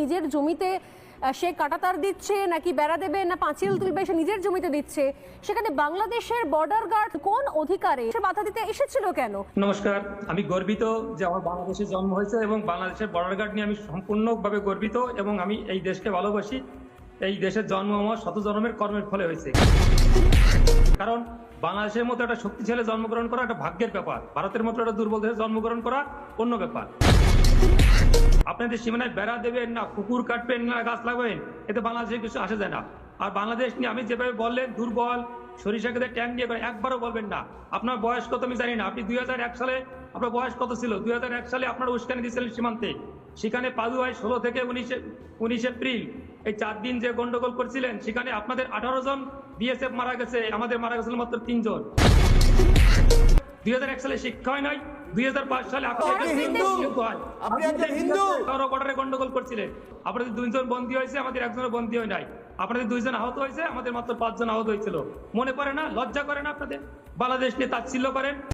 নিজের জমিতে সে কাটাতার দিচ্ছে, নাকি বেড়া দেবে, না পাঁচিল তুলবে, সে নিজের জমিতে দিচ্ছে? সেখানে বাংলাদেশের বর্ডার গার্ড কোন অধিকারে সে বাধা দিতে এসেছিল কেন? নমস্কার, আমি গর্বিত যে আমার বাংলাদেশে জন্ম হয়েছে এবং বাংলাদেশের বর্ডার গার্ড নিয়ে আমি সম্পূর্ণভাবে গর্বিত এবং আমি এই দেশকে ভালোবাসি। এই দেশের জন্ম আমার শত জন্মের কর্মের ফলে হয়েছে। কারণ বাংলাদেশের মতো একটা শক্তিশালী জন্মগ্রহণ করা একটা ভাগ্যের ব্যাপার। ভারতের মতো একটা দুর্বল দেশে জন্মগ্রহণ করা অন্য ব্যাপার। আপনাদের সীমানায় বেড়া দেবেন না কুকুর কাটবেন না, গাছ লাগাবেন, এতে বাংলাদেশে কিছু আসে যায় না। আর বাংলাদেশ নিয়ে আমি যেভাবে বললেন, দুর্বল সরিষা খেতে ট্যাঙ্ক নিয়ে একবারও বলবেন না। আপনার বয়স কত আমি জানি না। আপনি দু হাজার এক সালে, আপনার বয়স কত ছিল? দুই হাজার এক সালে আপনার উস্কানি দিয়েছিলেন সীমান্তে। সেখানে পাদুয়ায় ষোলো থেকে উনিশে, উনিশ এপ্রিল। এই চার দিন যে গন্ডগোল করছিলেন, সেখানে আপনাদের আঠারো জন বিএসএফ মারা গেছে। আমাদের মারা গেছিল মাত্র তিনজন। দুই হাজার এক সালে শিক্ষা হয় নাই দুই হাজার পাঁচ সালে আপনারা। কারও বর্ডারে গন্ডগোল করছিলেন। আপনাদের দুইজন বন্দী হয়েছে আমাদের একজনের বন্দী হয় নাই। আপনাদের দুইজন আহত হয়েছে আমাদের মাত্র পাঁচজন আহত হয়েছিল। মনে পড়ে না? লজ্জা করে না আপনাদের? বাংলাদেশ নিয়ে তাচ্ছিল্য করেন।